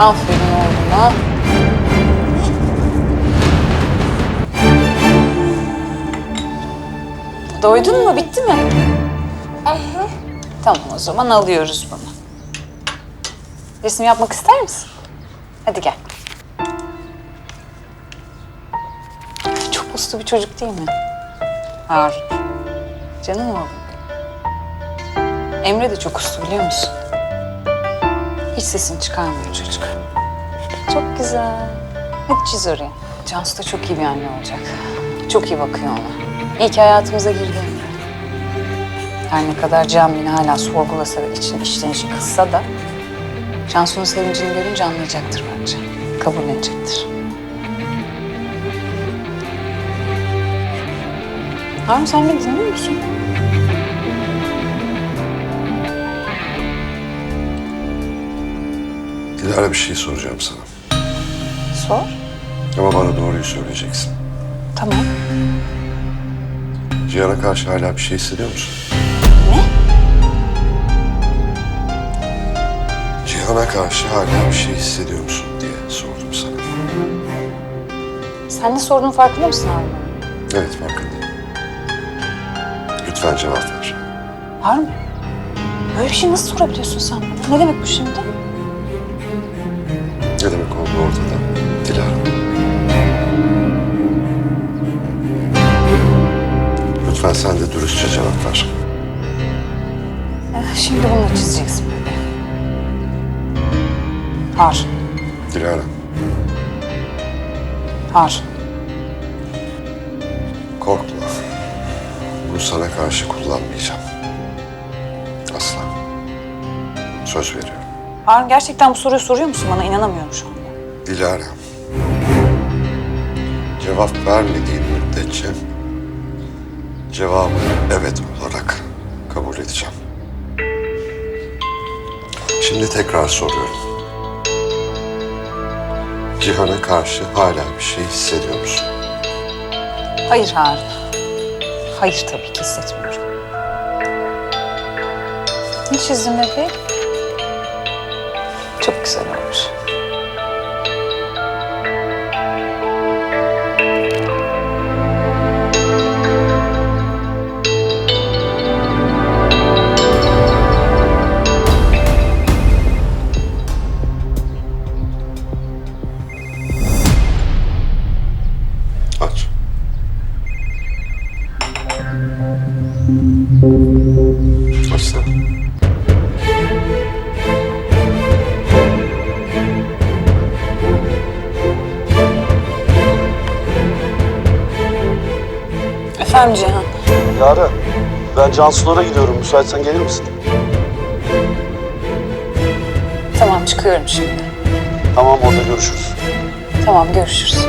Aferin oğluma. Doydun mu? Bitti mi? Tamam o zaman alıyoruz bunu. Resim yapmak ister misin? Hadi gel. Çok uslu bir çocuk değil mi? Harun. Canım oğlum. Emre de çok uslu biliyor musun? Hiç sesini çıkarmıyor çocuk. Çok güzel. Hadi çiz oraya. Cansu da çok iyi bir anne olacak. Çok iyi bakıyor ona. İyi ki hayatımıza girdi. Her ne kadar Can beni hala sorgulasa ve için içten kızsa da... Cansu'nun sevincini görünce anlayacaktır bence. Kabullenecektir. Harun sen beni dinliyor musun? Dilara bir şey soracağım sana. Sor. Ama bana doğruyu söyleyeceksin. Tamam. Cihan'a karşı hala bir şey hissediyor musun? Ne? Cihan'a karşı hala bir şey hissediyor musun diye sordum sana. Sen ne sorduğun farkında mısın Harun? Evet farkındayım. Lütfen cevap ver. Harun, böyle bir şey nasıl sorabiliyorsun sen bana? Ne demek bu şimdi? Ne demek oldu ortada? Dilara. Lütfen sen de dürüstçe cevap ver. Eh, Şimdi bunu çizeceksin böyle. Harun, Dilara, Harun. korkma. Bunu sana karşı kullanmayacağım. Asla. Söz veriyorum. Harun gerçekten bu soruyu soruyor musun bana? İnanamıyorum şu anda. Dilara. Cevap vermediğin müddetçe cevabı evet olarak kabul edeceğim. Şimdi tekrar soruyorum. Cihan'a karşı hala bir şey hissediyor musun? Hayır Harun. Hayır tabii ki hissetmiyorum. Ne çizdin bebeğim? Çok güzel. Efendim Cihan. Yara, ben Cansu'lara gidiyorum. Müsaitsen gelir misin? Tamam çıkıyorum şimdi. Tamam, orada görüşürüz. Tamam görüşürüz.